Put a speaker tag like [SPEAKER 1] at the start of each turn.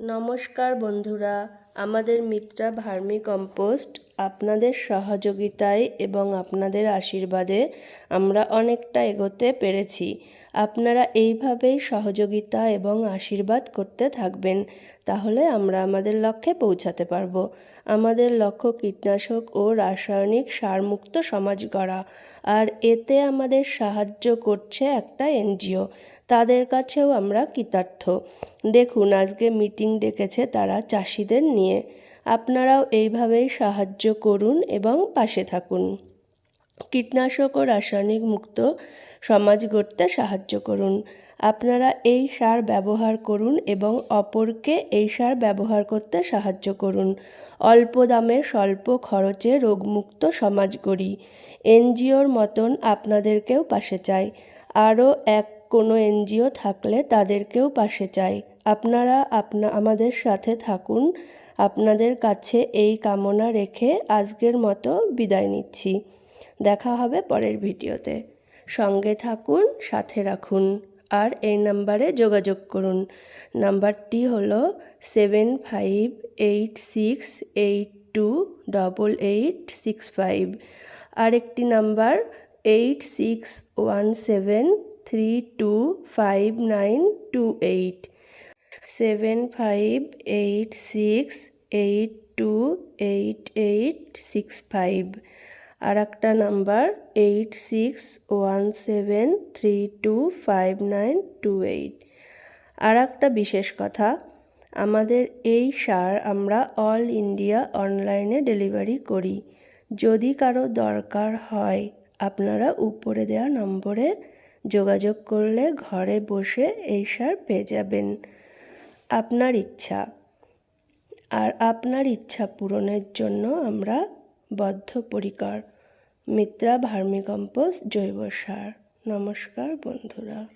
[SPEAKER 1] নমস্কার বন্ধুরা আমাদের মিত্রা ভার্মি কম্পোস্ট আপনাদের সহযোগিতায় এবং আপনাদের আশীর্বাদে আমরা অনেকটা এগোতে পেরেছি। আপনারা এইভাবেই সহযোগিতা এবং আশীর্বাদ করতে থাকবেন, তাহলে আমরা আমাদের লক্ষ্যে পৌঁছাতে পারব। আমাদের লক্ষ্য কীটনাশক ও রাসায়নিক সারমুক্ত সমাজ গড়া, আর এতে আমাদের সাহায্য করছে একটা এনজিও। তাদের কাছেও আমরা কৃতার্থ। দেখুন, আজকে মিটিং ডেকেছে তারা চাষিদের নিয়ে। আপনারাও এইভাবেই সাহায্য করুন এবং পাশে থাকুন। কীটনাশক ও রাসায়নিক মুক্ত সমাজ গড়তে সাহায্য করুন। আপনারা এই সার ব্যবহার করুন এবং অপরকে এই সার ব্যবহার করতে সাহায্য করুন। অল্প দামে স্বল্প খরচে রোগমুক্ত সমাজ গড়ি। এনজিওর মতন আপনাদেরকেও পাশে চাই। আরও এক কোনো এনজিও থাকলে তাদেরকেও পাশে চাই। আপনারা আপনা, আমাদের সাথে থাকুন। আপনাদের কাছে এই কামনা রেখে আজকের মতো বিদায় নিচ্ছি। দেখা হবে পরের ভিডিওতে। সঙ্গে থাকুন, সাথে রাখুন, আর এই নাম্বারে যোগাযোগ করুন। নাম্বারটি হলো seven five eight six eight two double eight six five. আরেকটি number eight six one seven three two five nine two eight. Seven five eight six eight two eight eight six five আর একটা number eight six one seven three two five nine two eight আর একটা বিশেষ কথা, আমাদের এই সার আমরা all India অনলাইনে delivery করি। যদি কারও দরকার হয়, আপনারা উপরে দেওয়া নম্বরে যোগাযোগ করলে ঘরে বসে এই সার পেয়ে যাবেন। আপনার ইচ্ছা। আর আপনার ইচ্ছা পূরণের জন্য আমরা বদ্ধপরিকর। মিত্রা ভার্মিকম্পোস্ট জৈব সার। নমস্কার বন্ধুরা।